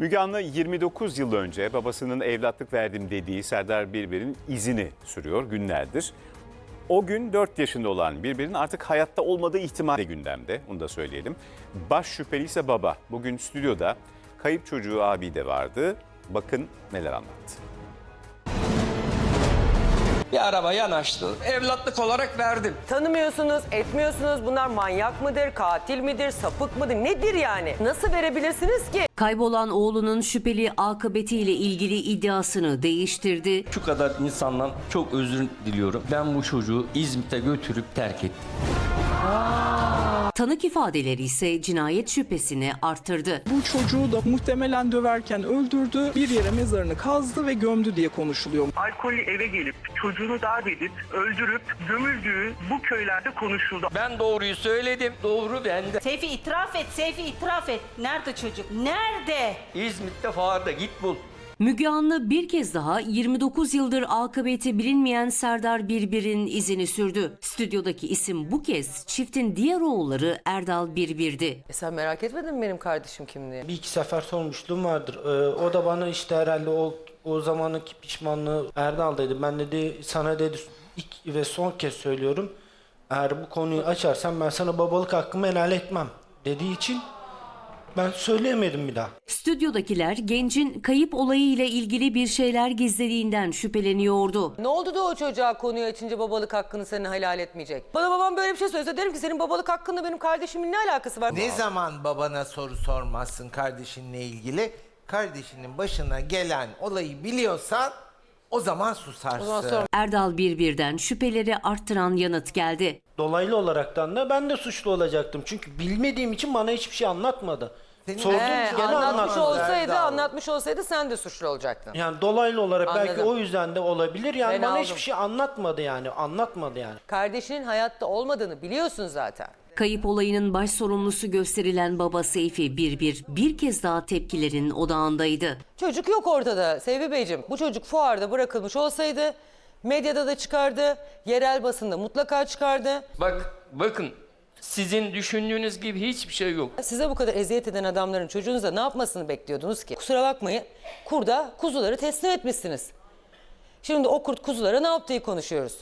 Müge Anlı 29 yıl önce babasının evlatlık verdim dediği Serdar Birbir'in izini sürüyor günlerdir. O gün 4 yaşında olan Birbir'in artık hayatta olmadığı ihtimali gündemde. Onu da söyleyelim. Baş şüpheli ise baba. Bugün stüdyoda kayıp çocuğu abi de vardı. Bakın neler anlattı. Bir araba yanaştı. Evlatlık olarak verdim. Tanımıyorsunuz, etmiyorsunuz. Bunlar manyak mıdır, katil midir, sapık mıdır? Nedir yani? Nasıl verebilirsiniz ki? Kaybolan oğlunun şüpheli akıbetiyle ilgili iddiasını değiştirdi. Şu kadar insandan çok özür diliyorum. Ben bu çocuğu İzmit'e götürüp terk ettim. Tanık ifadeleri ise cinayet şüphesini arttırdı. Bu çocuğu da muhtemelen döverken öldürdü, bir yere mezarını kazdı ve gömdü diye konuşuluyor. alkollü eve gelip çocuğunu darp edip öldürüp gömüldüğü bu köylerde konuşuldu. Ben doğruyu söyledim. Doğru bende. Seyfi itiraf et, Seyfi itiraf et. Nerede çocuk? Nerede? İzmit'te fuarda git bul. Müge Anlı bir kez daha 29 yıldır akıbeti bilinmeyen Serdar Birbir'in izini sürdü. Stüdyodaki isim bu kez çiftin diğer oğulları Erdal Birbir'di. E sen merak etmedin mi benim kardeşim kim diye? Bir iki sefer sormuşluğum vardır. Ee, o da bana işte herhalde o o zamanki pişmanlığı Erdal dedi. Ben dedi sana dedi ilk ve son kez söylüyorum. Eğer bu konuyu açarsan ben sana babalık hakkımı helal etmem dediği için ben söyleyemedim bir daha. Stüdyodakiler gencin kayıp olayıyla ilgili bir şeyler gizlediğinden şüpheleniyordu. Ne oldu da o çocuğa konuyu açınca babalık hakkını senin helal etmeyecek? Bana babam böyle bir şey söylese derim ki senin babalık hakkında benim kardeşimin ne alakası var? Ne zaman babana soru sormazsın kardeşinle ilgili? Kardeşinin başına gelen olayı biliyorsan o zaman susarsın. O zaman sor. Erdal Birbir'den şüpheleri arttıran yanıt geldi. Dolaylı olaraktan da ben de suçlu olacaktım. Çünkü bilmediğim için bana hiçbir şey anlatmadı. Senin- Sorduğum He, gene anlatmış anlatmadı. olsaydı, Erdal. anlatmış olsaydı sen de suçlu olacaktın. Yani dolaylı olarak belki Anladım. o yüzden de olabilir. Yani Ben bana aldım. hiçbir şey anlatmadı yani. Anlatmadı yani. Kardeşinin hayatta olmadığını biliyorsun zaten. Kayıp olayının baş sorumlusu gösterilen baba Seyfi Birbir bir kez daha tepkilerin odağındaydı. Çocuk yok ortada Sevgi Beyciğim. Bu çocuk fuarda bırakılmış olsaydı medyada da çıkardı, yerel basında mutlaka çıkardı. Bak bakın sizin düşündüğünüz gibi hiçbir şey yok. Size bu kadar eziyet eden adamların çocuğunuza ne yapmasını bekliyordunuz ki? Kusura bakmayın kurda kuzuları teslim etmişsiniz. Şimdi o kurt kuzulara ne yaptığı konuşuyoruz.